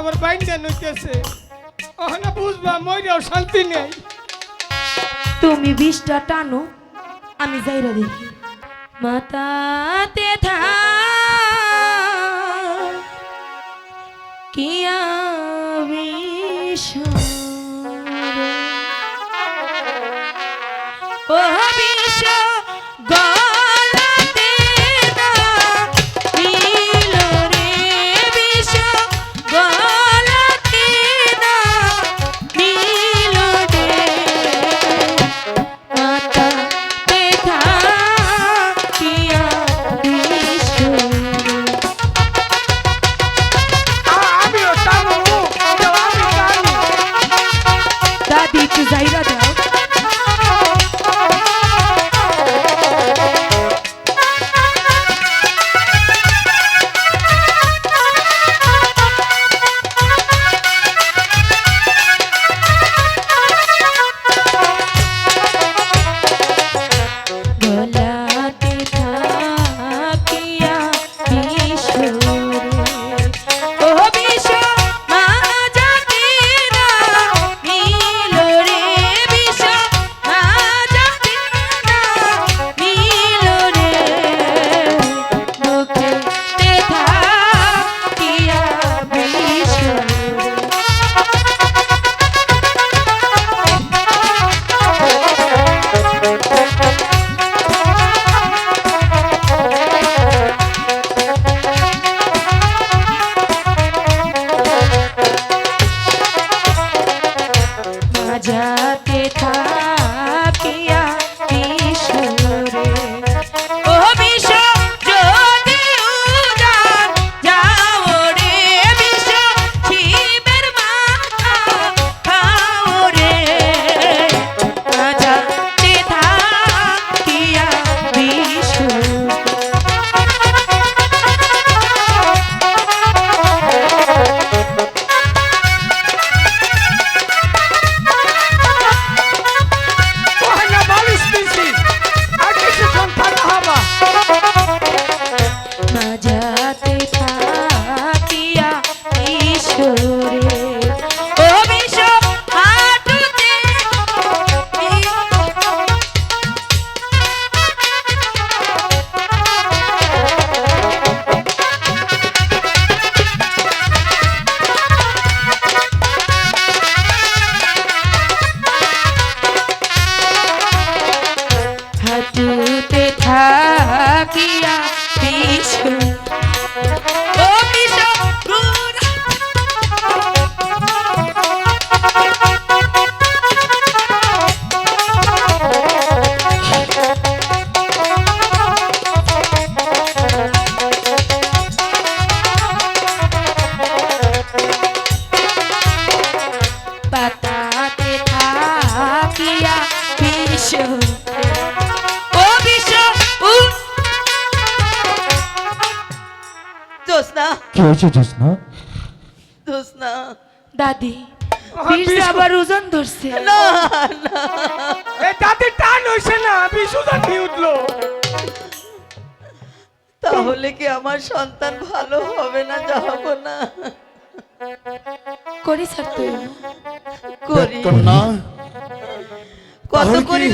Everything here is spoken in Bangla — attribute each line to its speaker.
Speaker 1: আমার বাইন্দা নইতেছে। ওখানে বুঝবা, মইরাও শান্তি নেই।
Speaker 2: তুমি বিষটা টানো, আমি যাইরা দেখি। মাতাতে থা, কিয়া বিষ ও বিষ গলাতে
Speaker 3: কি হয়েছে জোসনা?
Speaker 4: জোসনা।
Speaker 2: দাদি
Speaker 1: আহা,
Speaker 2: আবার ওজন ধরছে।
Speaker 4: না না।
Speaker 1: এ তাতে টান হইছে না? উঠল।
Speaker 4: তাহলে কি আমার সন্তান ভালো হবে না? যাব না।
Speaker 2: করি স্যার তুই
Speaker 4: করি।
Speaker 3: না
Speaker 4: কত করি